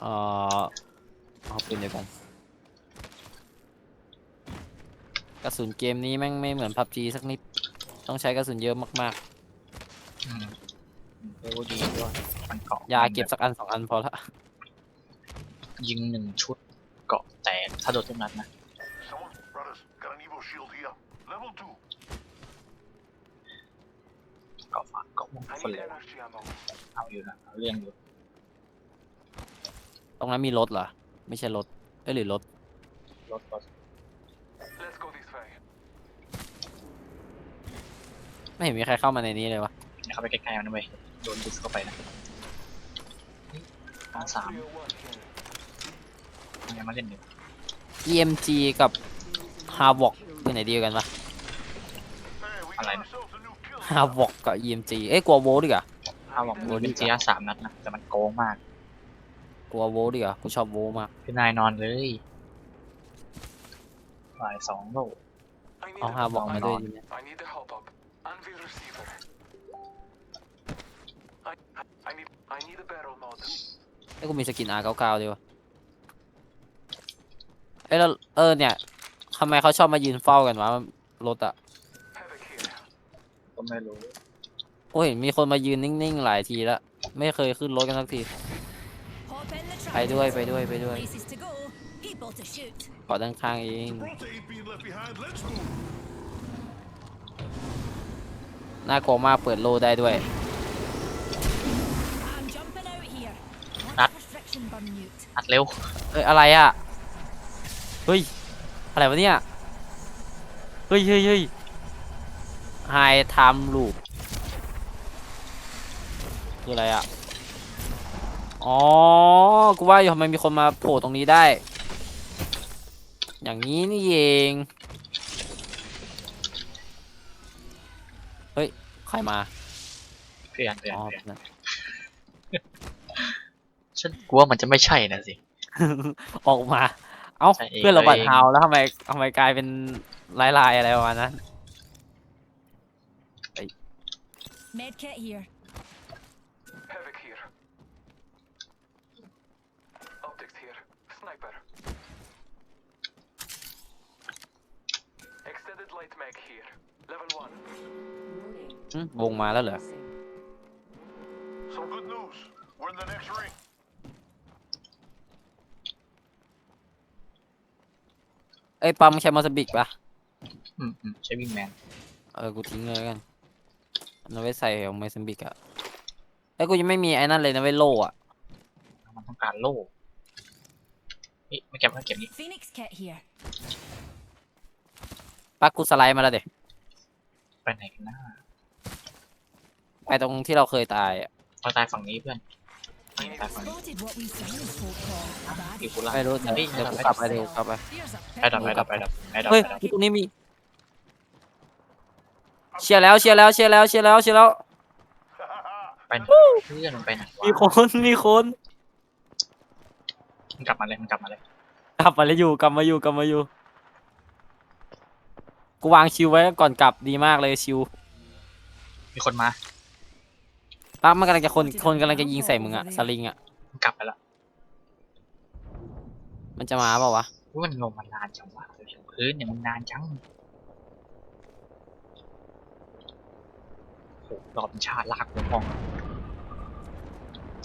เอ่อเอาปืนเดียวกันกระสุนเกมนี้แม่งไม่เหมือนพับจีสักนิด ต้องใช้กระสุนเยอะมากอืมโอ้ดีด้วยมันเกาะๆ ยาเก็บสักอันสองอันพอละ ยิงหนึ่งชุดเกาะแตกถ้าโดนทุกนัดนะ Someone, brothers, got an Evo shield here. Level 2. เกาะฝาเกาะมง I คน need เลย energy ammo. เอาอยู่นะเอาเรื่องอยู่ รงนั้นมีรถเหรอ ไม่ใช่รถเอ้ยหรือรถ รถรถ Let's go this way. ไม่เห็นมีใครเข้ามาในนี้เลยวะอย่าเข้าไปใกล้ๆมันนะเว้ยโดนดิสเข้าไปนะห้องสาม301 here. มันยังมาเล่นอยู่ EMG กับ Havok คือไหนดีกว่ากันวะ Hey, we got Alright. ourselves a new kill. Havok กับ EMG เอ้ยกลัวโวลดีกว่าถ้าบอกโดนดิจีอาสามนัดนะแต่มันโกงมาก กลัวโวลดีกว่ากูชอบโวลมากคือนายนอนเลยบ่ายสองโล I need เอา a- Havok มาด้วยนอนดีไหม I need a help up. Anvil receiver. I, I, I need, I need a barrel mod. เอ้ยกูมีสกิน R99 ดีวะเอ้ยแล้วเออเนี่ยทำไมเขาชอบมายืนเฝ้ากันวะรถอะ Havoc here. ก็ไม่รู้โอ้ยมีคนมายืนนิ่งๆหลายทีแล้วไม่เคยขึ้นรถกันสักที Hop in the ไปด้วย tractors. ไปด้วยไปด้วย Places to go, people to shoot. ขอด้านข้างเอง Gibraltar ain't being left behind. Let's move. น่ากลัวมากเปิดโลได้ด้วย I'm jumping out here. Watch Ah. for friction burn mute. อัดเร็ว เอ้ยอะไรอะเฮ้ย อะไรวะเนี่ย เฮ้ยเฮ้ยเฮ้ยไฮไทม์ลูปคืออะไรอะ อ๋อ กูว่าอยู่ทำไมมีคนมาโผล่ตรงนี้ได้ อย่างนี้นี่เอง เฮ้ย ใครมาเพื่อนเพื่อนอ๋อเพื่อนเพื่อนฉันกลัวมันจะไม่ใช่นะสิ ออกมา เอ้า ใช่เอง เพื่อนเราบัตเอรงเทาแล้วทำไมทำไมกลายเป็นลายลายๆอะไรประมาณนั้น Medkit here. Havoc here. Optics here. Sniper. Extended light mag here. Level 1. หึวงมาแล้วเหรอ Some good news. We're in the next ring. เอ้ยปั๊มใช้มอสบิกปะอืมอืมใช้วิ่งแมนเออ กูทิ้งเลยแล้วกันเอาไว้ใส่ของมอสบิกอะเอ้ยกูยังไม่มีไอ้นั่นเลยนะไว้ยโล่อะมันต้องการโล่ นี่ไม่เก็บไม่เก็บนี่ Phoenix kit here. ปักกูสไลด์มาแล้วเด็ไปไหนกันนะไปตรงที่เราเคยตายอะเราตายฝั่งนี้เพื่อนนี่ตายฝั่งนี้ Spotted what we science folk call a อยู่ bad กูล่าไม่รู้เดี๋ยวฮ้เดี๋ยวกูกลับไปเดี๋ยวกูกลับไป Here's a ไปดับไปดับไปดับไปดับเฮ้ยไปดับตรงนี้มี เชียร์แล้วเชียร์แล้วเชียร์แล้วเชียร์แล้วเชียร์แล้ว ไปไหนเพื่อนมันไปไหนวะมีคนมีคน มันกลับมาเลยมันกลับมาเลยกลับมาแล้วอยู่กลับมาอยู่กลับมาอยู่ กูวางชิวไว้ก่อนกลับดีมากเลยชิวมีคนมาปักมันกำลังจะคนคนกำลังจะยิงใส่มึงอะสลิงอะมันกลับไปละมันจะมาเปล่าวะอุ๊ยมันลงมานานจังวะพื้นเนี่ยมันนานจังโหรอบเป็นชาติลากหัวมอง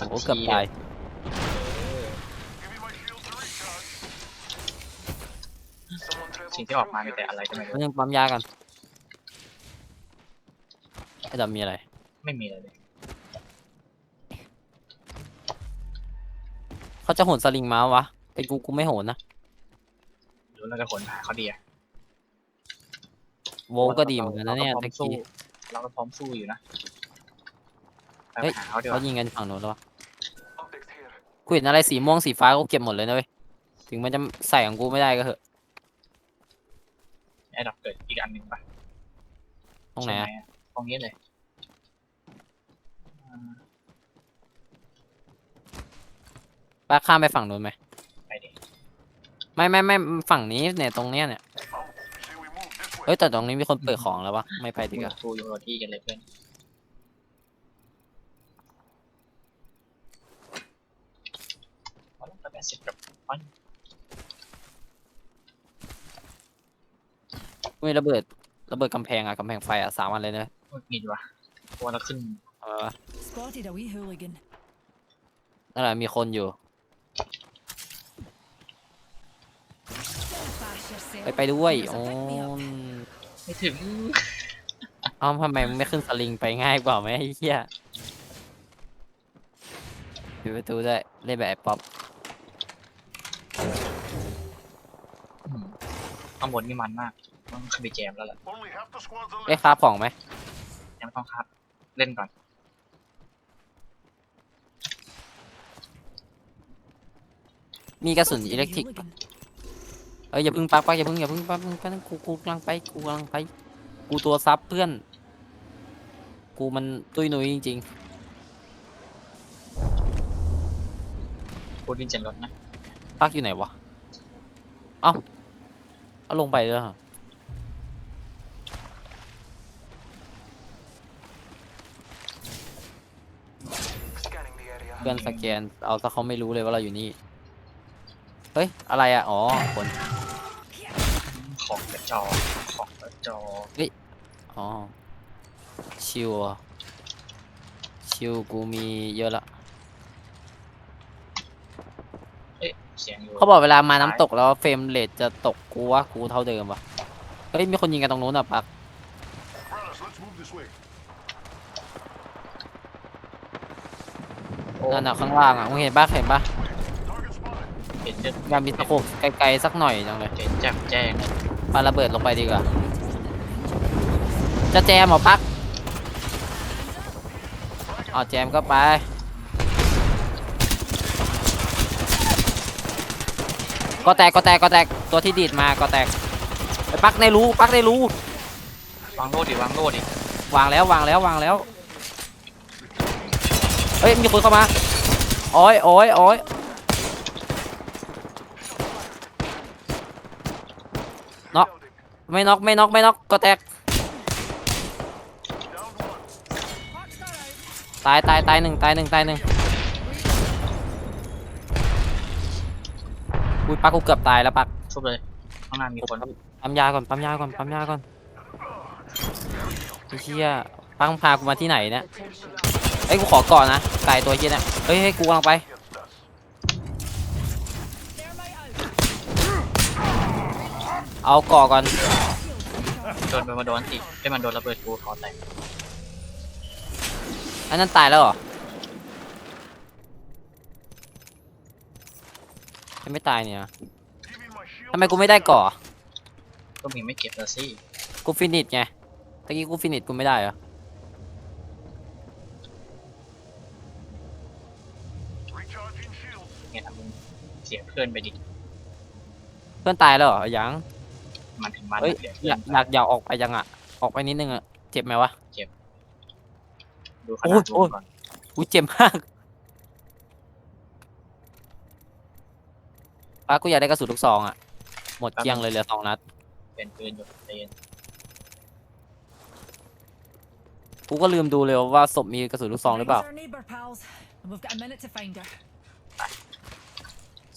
โอ้เกือบตาย Give me my shield to recharge. Someone traveled สิ่งที่ออกมา through มี here แต่อะไรก็ไม่มัรู้นยังปั๊มยากันไอ้ดำมีอะไร ไม่มีอะไรเลยเขาจะโหนสลิงมาวะไอ้กูกูไม่โหนนะหรือเราจะขนหาเขาดีอะโวลก็ดีเหมือนกันนะเนี่ยราตะก็พร้อมสู้กี้เราก็พร้อมสู้อยู่นะไปเฮ้ยหาเขาดีกเขาว่ายิงกันฝั่งโน้นแล้ววะ Optics here. กูเห็นอะไรสีม่วงสีฟ้ากูเก็บหมดเลยนะเว้ยถึงมันจะใส่ของกูไม่ได้ก็เถอะไอ้ดับเกิดอีกอันหนึ่งปะตรงไหนอะใช่มตรงนี้เลยอ่าป้าข้ามไปฝั่งโน้นไหมไปดิไม่ไม่ไม่ฝั่งนี้เนี่ยตรงเนี้ยเนี่ย Oh, say we move this way. เฮ้ยแต่ตรงนี้มีคนเปิดของแล้ววะไม่ไปดีกว่าสู้อยู่กับที่กันเลยเพื่อนดสิบกับปั้น ไม่ระเบิดระเบิดกำแพงอะกำแพงไฟอะสามอันเลยนะโอ้ยมีดวะเพราะว่าเราขึ้นเอาไว้วะ Spotted a wee hooligan. นั่นแหละมีคนอยู่ Bash yourself. ไปไปด้วย There's a โอ้ pick me up. ไม่ถึงเอ้าทำไมมึงไม่ขึ้นสลิงไปง่ายกว่าไหมไอ้เหี้ยปิดประตูด้วยเล่นแบบไอ้ป๊อปอืมข้างบนนี่มันมาก ต้องขึ้นไปแจมแล้วแหละ Only half the squads are ได้ left. คราบของไหมยังไม่ต้องครับ เล่นก่อน มีกระสุน Spotted a อิ wee เล็กทริก hooligan. เอ้ยอย่าเพึ่งปักปักอย่าเพึ่งอย่าเพึ่งปักมึงแป๊บนึงกูกูกำลังไปกูกำลังไป กูตัวซับเพื่อน กูมันตุ้ยหนุยจริงพูดดินเจนรถนะๆปักอยู่ไหนวะ เอ้าเอาลงไปเลยเหรอ เพื่อนสแกน เอาซะเขาไม่รู้เลยว่าเราอยู่นี่ เฮ้ย อะไรอะอ๋อ คน ของกระจอกของกระจอกอ๋อ ชิวอะชิวกูมีเยอะละ เอ๊ะเสียงอยู่เขาบอกเวลามาน้ำตกแล้วเฟรมเรทจะตกกูว่ากูเท่าเดิมวะเฮ้ย มีคนยิงกันตรงนู้นอะปัก Brothers, let's move this way. โอ้ นั่นน่ะข้างล่างอะมึงเห็นปะเห็นปะ Target spotted. เห็นเด็ดอยากมีตะโขบไกลๆสักหน่อยจังเลยเห็นแจ้งแจ้งปาระเบิดลงไปดีกว่า จะแจมเหรอปักเอาแจมก็ไปก็แตกก็แตกก็แตกตัวที่ดีดมาก็แตกไปปักในรูปักในรูวางโลดดิวางโลดดิวางแล้ววางแล้ววางแล้ว เฮ้ยมีคนเข้ามาโอ้ยโอ้ยโอ้ยน็อกไม่น็อกไม่น็อกไม่น็อกก็แตก Downed one. Parkstar out. ตายตายตายหนึ่งตายหนึ่งตายหนึ่งอุ้ยปักกูเกือบตายแล้วปักชุบเลยข้างหน้ามีคนปั๊มยาก่อนปั๊มยาก่อนปั๊มยาก่อนไอ้เหี้ยปังพากูมาที่ไหนเนี่ย เอ้ยกูขอก่อนนะไก่ตัวเหี้ยเนี่ยเฮ้ยให้กูกำลังไป Against us. Thermite out. เอาก่อก่อนโดนไปมาโดนติให้มันโดนระเบิดกูคอแตกอันนั้นตายแล้วเหรอยังไม่ตายเนี่ย Giving my shield. ทำไมกูไม่ได้ก่อก็มีไม่เก็บแล้วสิกูฟินิชไงตะกี้กูฟินิชกูไม่ได้เหรอ เสียเพื่อนไปดิเพื่อนตายแล้วเหรอยังมันถึงมันเฮ้ยเสียอเพื่อยานกอยากอยากออกไปยังอะ ออกไปนิดนึงอะ เจ็บไหมวะ ดูขนาดโอ้ตัวยโอ้ยก่อนอุ้ยเจ็บมากป้ากูอยากได้กระสุนลูกซองอะ หมดเกลี้ยงเลยเหลือสองนัด เป็นปืนอยู่เตนกูก็ลืมดูเลยว่าศพมีกระสุนลูกซองหรือเปล่า Rings our neighbour, pals. And we've got a minute to find her.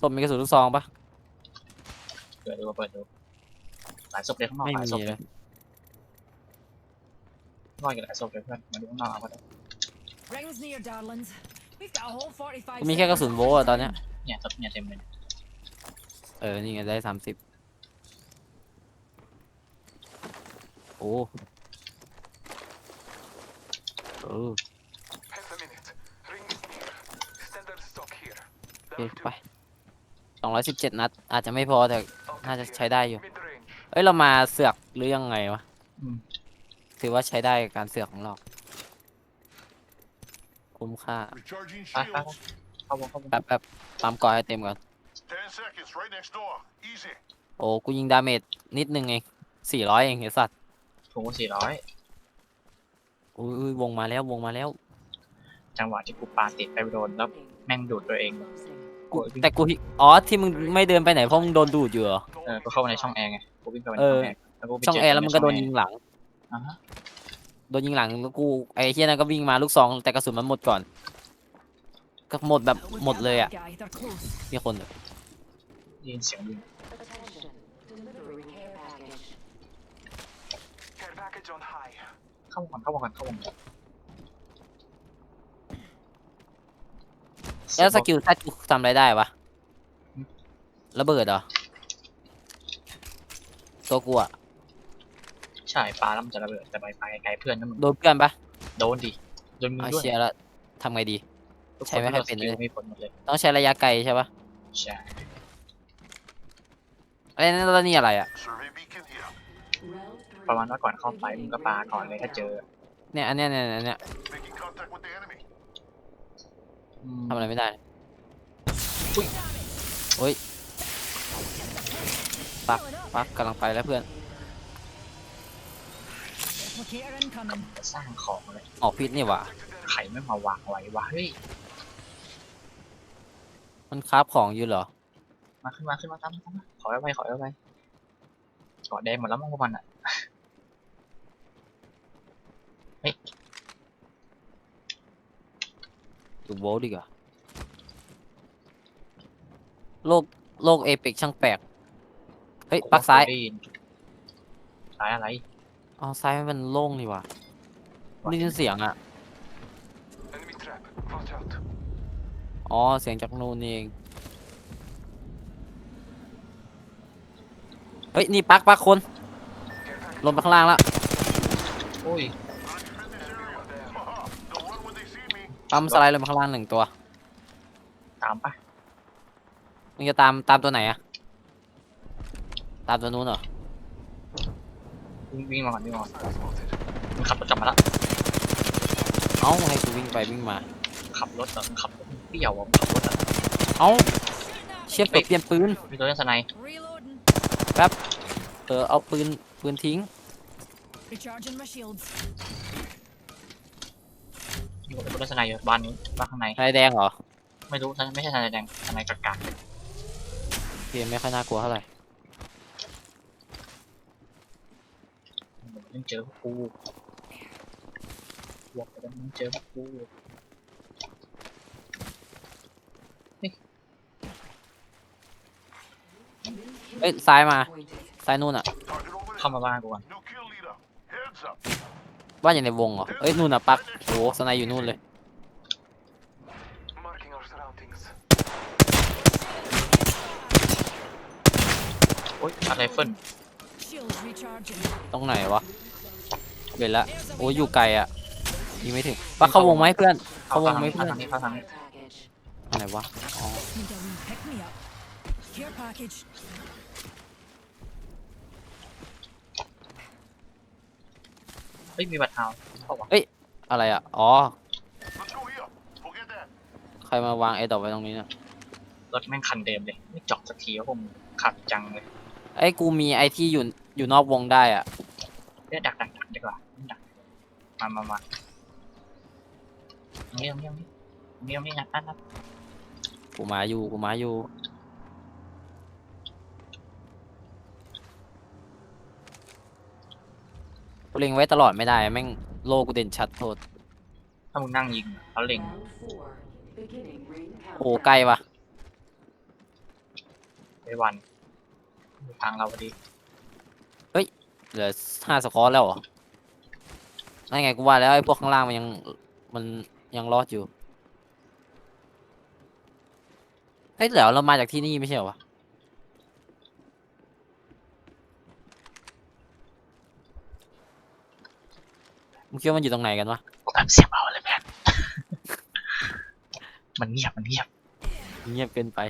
ศพมีกระสุนลูกซองปะเปิดดูเปิดดูหลายศพเลยข้างนอกไม่หลายศพมีเลเลยยนอกจากหลายศพเลยเพื่อนมาดูข้างนอกเอาก็ได้ Rings near, darlings. We've got a whole 45กูมีแค่กระสุนโวลต์อะตอนเนี้ยเนี่ยศพเนี่ยเต็มเลยเออนี่ไงได้สามสิบโอ้เออ Half a minute. Ring is near. Standard stock here. โอเคไป สองร้อยสิบเจ็ดนัด อาจจะไม่พอแต่น่าจะใช้ได้อยู่ Mid range. เอ้ยเรามาเสือกหรือยังไงวะอืม ถือว่าใช้ได้กับการเสือกของเราคุ้มค่า Recharging ไปไป shields. เข้าวงเข้าวงแป๊บแป๊บปั๊มก่อนให้เต็มก่อน Ten seconds. Right next door. Easy. โอ้กูยิงดาเมจนิดนึงเองสี่ร้อยเองไอ้สัตว์ถุงสี่ร้อยอุ้ยอุ้ยวงมาแล้ววงมาแล้ว จังหวะที่กูปาติดไปโดนแล้วแม่งดูดตัวเอง กูแต่กูฮิอ๋อที่มึงไม่เดินไปไหนเพราะมึงโดนดูดอยู่เหรอ เออก็เข้ามาในช่องแอร์ไงกูวิ่งเข้าไปในเอช่อองแอร์แล้วกูไปช่องเจแอร์แล้วมึงก็โดนใยิงหลัง อ่าฮะโดนยิงหลังแล้วกูไอ้เฮียนั่นก็วิ่งมาลูกซองแต่กระสุนมันหมดก่อน ก็หมดแบบ We've หมด got เลยอะ that guy. They're close. มีคนแบบได้ยินเสียงยิง Care package on high. เข้ามาก่อนเข้ามาก่อนเข้ามาก่อน แล้วสกิลแซดกูทำอะไรได้วะระเบิดเหรอ ตัวกูอะใช่ปลาแล้วมันจะระเบิดแต่ไปไปไกลๆเพื่อนนั่นมึงโดนเพื่อนปะโดนดิโดนมึงเอาด้วยเชียร์แล้วทำไงดี ทุกใช้ไม่ค่อยเป็นเลยสกิมีผลหมดเลยต้องใช้ระยะไกลใช่ปะใช่ไอ้นั่นแล้วนี่อะไรอะ Survey beacon here. ประมาณว่าก่อนเข้าไปมึงก็ปาก่อนเลยถ้าเจอเนี่ยอันเนี้ยเนี่ยเนี่ยเนี่ย Making contact with the enemy. อืมทำอะไรไม่ได้โอ้ยปักปักกำลังไปแล้วเพื่อน Replicator incoming. จะสร้างของเลยออกพิษนี่หว่าไข่ไม่มาวางไว้วะเฮ้ยมันคราฟของอยู่เหรอ มาขึ้นมาขึ้นมาตามมาตามมาขอไว้ไว้ขอไว้ไว้เกาะแดงหมดแล้วมั้งพวกมันอะ ดูโบลดีกว่าโลกโลกเอพิกช่างแปลก เฮ้ยปักซ้ายได้นซ้ายอะไร อ๋อซ้ายมันโล่งนี่หว่าได้ยินเสียงอะ Enemy trap. Watch out. อ๋อเสียงจากนู่นนี่เอง เฮ้ย นี่ปักปักคน Care package ลงไปข้างล่างแล้ว โอ้ย ปั๊มสไลด์ลงไปข้างล่างหนึ่งตัวตามปะมึงจะตามตามตัวไหนอะตามตัวนู้นเหรอวิ่งวิ่งมาก่อนวิ่งมาก่อน Hostile spotted. มึงขับรถกลับมาแล้วเอ้าให้กูวิ่งไปวิ่งมา ขับรถเหรอมึงขับรถมึงเปรี้ยวอะมึงขับรถอะเอ้าเชี่ยเปิดเปลี่ยนปืนมีตัวเล่นสไนป์ Reloading. เออเอาปืนปืนทิ้ง Recharging my shields. มีตัวเล่นสไนป์อยู่บ้านนู้นบ้านข้างในลายแดงเหรอไม่รู้ไม่ใช่สไนป์แดงสไนป์กากาเกมไม่ค่อยน่ากลัวเท่าไหร่มึงเจอพวกกูบอกไปแล้วมึงเจอพวกกูเอ้ยซ้ายมา ซ้ายนู่นอะ Target over เข้า there. มาบ้านกูก่อน New kill leader. Heads up. บ้านอยู่ในวงเหรอเอ้ยนู่นอะปักโหสไนด์อยู่นู่นเลย Marking our surroundings. โอ๊ยอะไรเฟิล Shields recharging. ตรงไหนวะเห็นละโอ้ยอยู่ไกลอะยิงไม่ถึงปักเข้าวงไหมเพื่อนเข้าวงไหมเข้าเพื่อนทางนี้เข้าทางนี้อันไหนวะอ๋อ Need a wee pick me up. Care package. เฮ้ยมีบัตรเทาเข้าวะอะไรอะอ๋อ Let's go here. Forget that. ใครมาวางไอ้ดอกไว้ตรงนี้นะรถแม่งคันเดิมเลย ไม่เจาะสักทีว่าผมงขับจังเลยไอ้ยกูมีไอ้ที่อยู่อยู่นอกวงได้อะเรียกดักดักดักดีกว่าดักมามามาเงี้ยเงี้ยเงี้ยเงี้ยเงี้ยนัดนัดกูมาอยู่กูมาอยู่ เล็งไว้ตลอดไม่ได้ แม่งโลกูเด่นชัดโทษ ถ้ามึงนั่งยิงแล้วเล็งโอ้ไกลว่ะไปวันอยู่ทางเราพอดีเหลือห้าสกอร์แล้วเหรอนั่นไงกูว่าแล้วไอ้พวกข้างล่างมันยังมันยังรอดอยู่เฮ้ยเดี๋ยวเรามาจากที่นี่ไม่ใช่เหรอวะ มึงคิดว่ามันอยู่ตรงไหนกันวะกูทำเสียงเบาเลยแมนมันเงียบมันเงียบเงียบเกินไป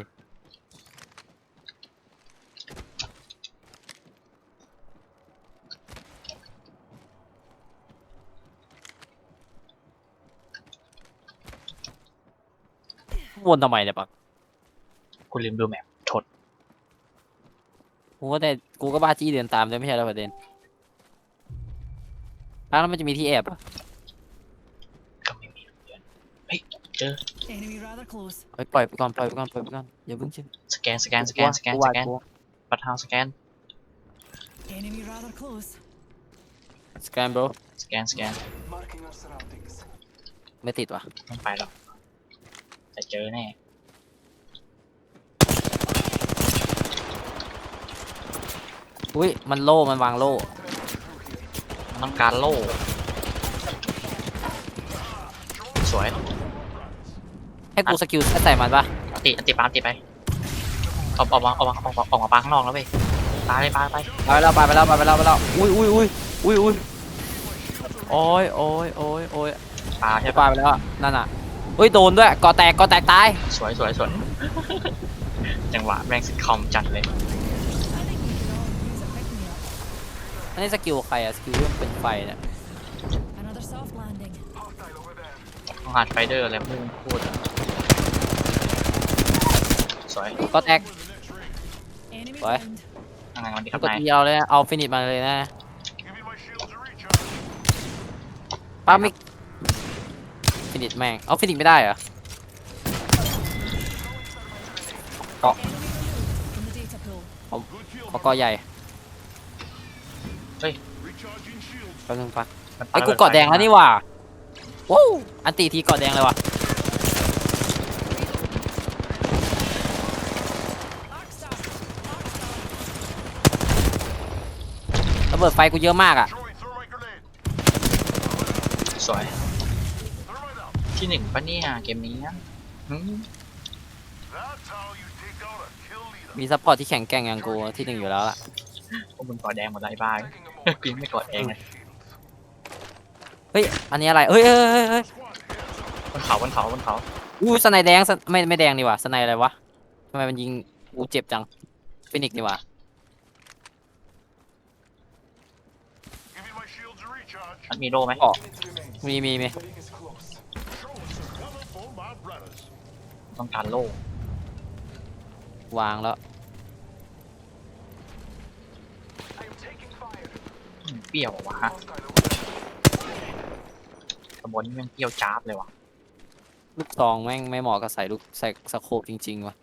วนทำไมเนี่ยปักกูลืมดูแมพชดกูก็ได้กูก็บ้าจี้เดินตามเลยไม่ใช่แล้วประเด็น อ้าวแล้วมันจะมีที่แอบเหรอก็ไม่มีเพื่อนเฮ้ยเจอ Enemy rather close. เฮ้ยปล่อยไปก่อนปล่อยไปก่อนปล่อยไปก่อนอย่าเพิ่งเชื่อสแกนสแกนสแกนสแกนกูสว่าแกนกูว่าบัตรเทาสแกน Enemy rather close. สแกนบรสแกนสแกน Marking our surroundings. ไม่ติดว่ะต้องไปหรอกใจแต่เจอแน่อุ้ยมันโล่มันวางโล่มัน ต้องการโล่ สวยให้กูสกิลใส่มันปะอันติอันติปาอันติไปออกออกมาออกมาออกมาออกมาปาข้างนอกแล้วเว้ยปาเลยปาไปไปแล้วไปไปแล้วไปไปแล้วไปแล้วอุ้ยอุ้ยอุ้ยอุ้ยอุ้ยโอ้ยโอ้ยโอ้ยโอ้ยปาใช่ใช่ปปะไปแล้วอะนั่นอะอุ้ยโดนด้วยกอแตกกอแตกตายสวยสวยสวยจังหวะแม่งซิทคอมจัดเลย I think we could all use a pick me up. อันนี้สกิลใครอะสกิลเรื่องเป็นไฟเนี่ย Another soft landing. ต้องหาสไปเดอร์อะไรไม่ต้องพูดอะสวยก็แตก Enemy What? downed. ยังไงวันดีคกรับดนาย ทีเอาเลยนะเอาฟินิชมาเลยนะ Give me my shields a recharge. ป้ามิกฟินิชแม่งเอาฟินิชไม่ได้เหรอ Enemy removed from the data pool. Good kill. ขอกอใหญ่ Recharging shields. แป๊บนึงปักมันปาไอ้ยกูระบิเกาะแดงแล้วนี่หว่าว้าวอันตีทีเกาะแดงเลยว่ะ Arc star. Arc star. ระเบิดไฟกูเยอะมากอะ Throwing thermite grenade. สวย Thermite out. ที่หนึ่งปะเนี่ยเกมนี้อะหืม That's how you take out a kill leader. มีซัพพอร์ตที่แข็งแกร่งอย่างกูที่หนึ่งอยู่แล้วล่ะพวกมึงกอดแดงหมดไรบ้าง กูยังไม่กอดแดงเลยเฮ้ย อันนี้อะไรเฮ้ยเฮ้ยเฮ้ยเฮ้ยบนเขาบนเขาบนเขาอู้สไนแดงสไนไม่ไม่แดงนี่หว่าสไนอะไรวะทำไมมันยิงกูเจ็บจังฟินิกนี่หว่า Give me my shields a recharge. มันมีโล่ไหมเกาะมีมีมี Show us some cover for my brothers. ต้องการโล่วางแล้ว อืม เปรี้ยวอะวะฮะขบวนนี้แม่งเปรี้ยวจ้าบเลยว่ะลูกซองแม่งไม่เหมาะกับใส่ลูกใส่สโคปจริงๆว่ะ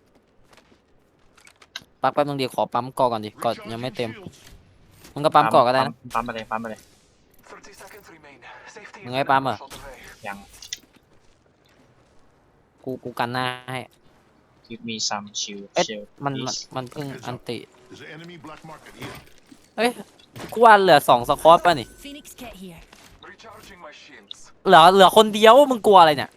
ปั๊บแป๊บนึงเดียวขอปั๊มก่อก่อนดิก่อนยังไม่เต็ม Shields. มึงก็ปั๊มก่อก็ได้นะปั๊มไปเลยปั๊มไปเลยมึงให้ปั๊มเหรอยังกูกูกันหน้าให้ give me some shield เอ๊ะ shield มันมัน please มันเพิ่งอันติ There's an enemy black market here. เอ้ย กูว่าเหลือสองสควอตป่ะนี่ Phoenix kit here. Recharging my shields. เหลือเหลือคนเดียวมึงกลัวอะไรเนี่ย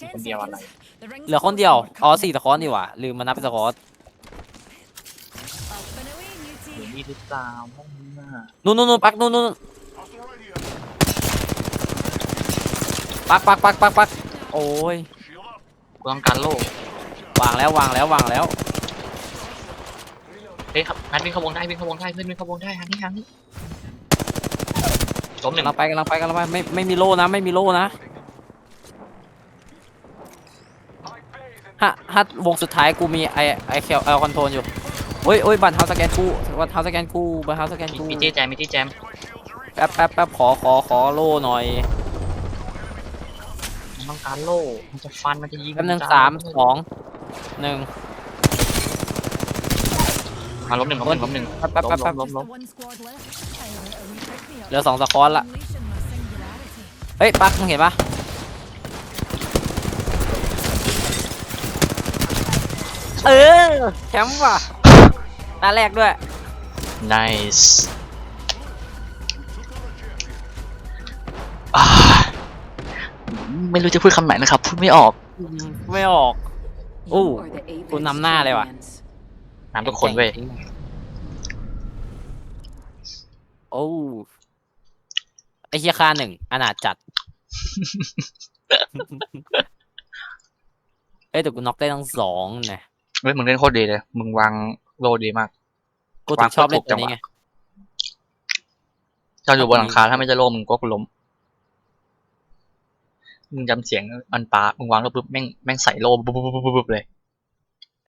Ten คนเดียวอะไร seconds. The ring's เหลือคนเดียว closing. อ๋อสี่สควอตนี่หว่าลืมมานับเป็นสควอต Up and away, เดี๋ยว Newty. นี้หรือเปล่าพวกมึงอะนู่นนู่นนู่นปักนู่นนู่น Hostile right here. ปักปักปักปักปักโอ้ย Shield up. กูต้องการโล่วางแล้ววางแล้ววางแล้ว เฮ้ยครับฮันวิ่งเข้าวงได้วิ่งเข้าวงได้เพื่อนวิ่งเข้าวงได้ฮันนี่ฮันนี่ล้มหนึ่งกำลังไปกำลังไปกำลังไปไม่ไม่มีโล่นะไม่มีโล่นะฮะฮะวงสุดท้ายกูมีไอไอเคลเอลคอนโทรลอยู่โอ้ยโอ้ยบัตรเฮาสแกนกูบัตรเฮาสแกนกูบัตรเฮาสแกนมีกูมีที่แจมมีที่แจม Give me my shields a recharge. แป๊บแป๊บแป๊บขอขอขอโล่หน่อยมันต้องการโล่มันจะฟันมันจะยิงแป๊บหนึ่งจะสามสองหนึ่ง มาล้มหนึ่งล้มหนึ่งล้มหนึ่งแป๊บแป๊บแป๊บแป๊บ ล้ม Just ล้ม the one squad left. I let a wee pick me up. เหลือสองสควอตละ Unleashing my singularity. เฮ้ยปักมึงเห็นปะเออแชมป์ว่ะตาแรกด้วย nice อ่าไม่รู้จะพูดคำไหนนะครับ พูดไม่ออก ไม่ออกโอ้กูนำหน้าเลยว่ะ น้ำทุกคนเว้ยโอ้ไอเฮียค่าหนึ่งอนาจจัด เอ้ยแต่กูน็อกได้ทั้งสองนะเฮ้ยมึงเล่นโคตรดีเลย มึงวางโลดีมาก กูถึงชอบเล่นตัวนี้ไงเจ้าอยู่บนหลังคาถ้าไม่จะโลมึงก็กูล้ม มึงจำเสียงมันปามึงวางแล้วปุ๊บแม่งแม่งใส่โลปุ๊บปุ๊บปุ๊บปุ๊บปุ๊บเลย